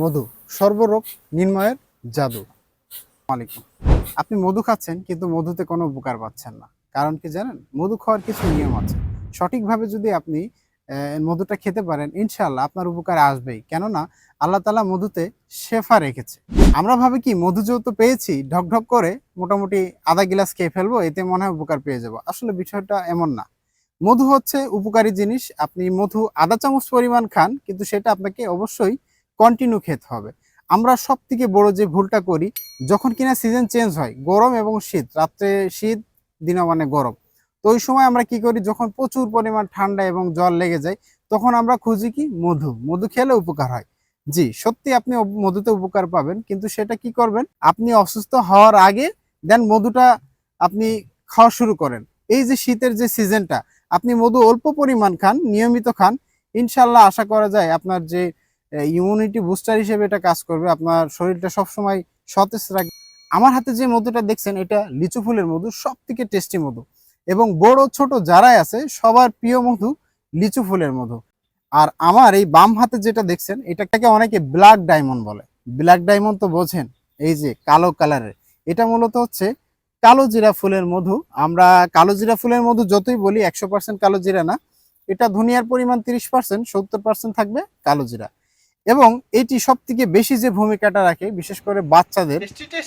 মধু সর্বরোগ নির্ময়ের জাদু। আলাইকুম আপনি মধু খাচ্ছেন, কিন্তু মধুতে কোনো উপকার পাচ্ছেন না। কারণ কি জানেন? মধু খাওয়ার কিছু নিয়ম আছে। সঠিকভাবে যদি আপনি মধুটা খেতে পারেন, ইনশাআল্লাহ আপনার উপকার আসবেই। কেননা, আল্লাহ তালা মধুতে শেফা রেখেছে। আমরা ভাবি কি, মধু যেহেতু পেয়েছি ঢক ঢক করে মোটামুটি আধা গিলাস খেয়ে ফেলব, এতে মনে হয় উপকার পেয়ে যাব। আসলে বিষয়টা এমন না। মধু হচ্ছে উপকারী জিনিস। আপনি মধু আধা চামচ পরিমাণ খান, কিন্তু সেটা আপনাকে অবশ্যই কন্টিনিউ খেতে হবে। আমরা সব থেকে বড় যে ভুলটা করি, যখন কিনা সিজন চেঞ্জ হয়, গরম এবং শীত, রাত্রে শীত, দিনে মানে গরম। তো ওই সময় আমরা কি করি, যখন প্রচুর পরিমাণ ঠান্ডা এবং জল লেগে যায়, তখন আমরা খুঁজি কি, মধু। মধু খেলে উপকার হয়। জি, সত্যি আপনি মধুতে উপকার পাবেন, কিন্তু সেটা কি করবেন, আপনি অসুস্থ হওয়ার আগে, দেন মধুটা আপনি খাওয়া শুরু করেন। এই যে শীতের যে সিজনটা আপনি মধু অল্প পরিমাণ খান, নিয়মিত খান, ইনশাল্লাহ আশা করা যায় আপনার যে ইমিউনিটি বুস্টার হিসেবে এটা কাজ করবে। আপনার শরীরটা সবসময় সতেজ রাখবে। আমার হাতে যে মধুটা দেখছেন, এটা লিচু ফুলের মধু সব থেকে টেস্টি মধু। এবং বড় ছোট যারাই আছে, সবার প্রিয় মধু লিচু ফুলের মধু। আর আমার এই বাম হাতে যেটা দেখছেন, এটাকে অনেকে ব্ল্যাক ডায়মন্ড বলে। ব্ল্যাক ডায়মন্ড তো বোঝেন, এই যে কালো কালারের এটা মূলত হচ্ছে কালো জিরা ফুলের মধু। আমরা কালো জিরা ফুলের মধু যতই বলি, একশো পার্সেন্ট কালো জিরা না। এটা ধনিয়ার পরিমাণ তিরিশ পার্সেন্ট সত্তর পার্সেন্ট থাকবে কালো জিরা। এবং এটি সব থেকে বেশি যে ভূমিকাটা রাখে বিশেষ করে বাচ্চাদের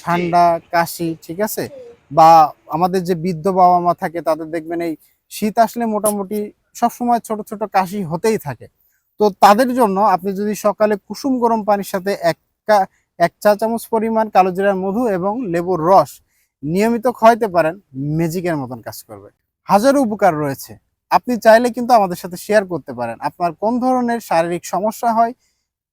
ঠান্ডা কাশি ঠিক আছে? বা আমাদের যে বৃদ্ধ বাবা মা থাকে তাদের দেখবেন এই শীত আসলে মোটামুটি সবসময় ছোট ছোট কাশি হতেই থাকে। তো তাদের জন্য আপনি যদি সকালে কুসুম গরম পানির সাথে এক কা- এক চা চামচ পরিমাণ কালো জিরার মধু এবং লেবুর রস নিয়মিত খাওয়াইতে পারেন ম্যাজিকের মতন কাজ করবে। হাজারো উপকার রয়েছে। আপনি চাইলে কিন্তু আমাদের সাথে শেয়ার করতে পারেন। আপনার কোন ধরনের শারীরিক সমস্যা হয়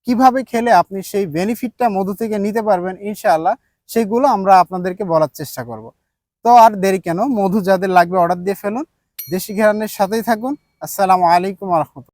কীভাবে খেলে আপনি সেই বেনিফিটটা মধু থেকে নিতে পারবেন, ইনশাআল্লাহ, সেগুলো আমরা আপনাদেরকে বলার চেষ্টা করব। তো আর দেরি কেন? মধু যাদের লাগবে অর্ডার দিয়ে ফেলুন। দেশি ঘেরানের সাথেই থাকুন। আসসালামু আলাইকুম রহমতুল্লাহ।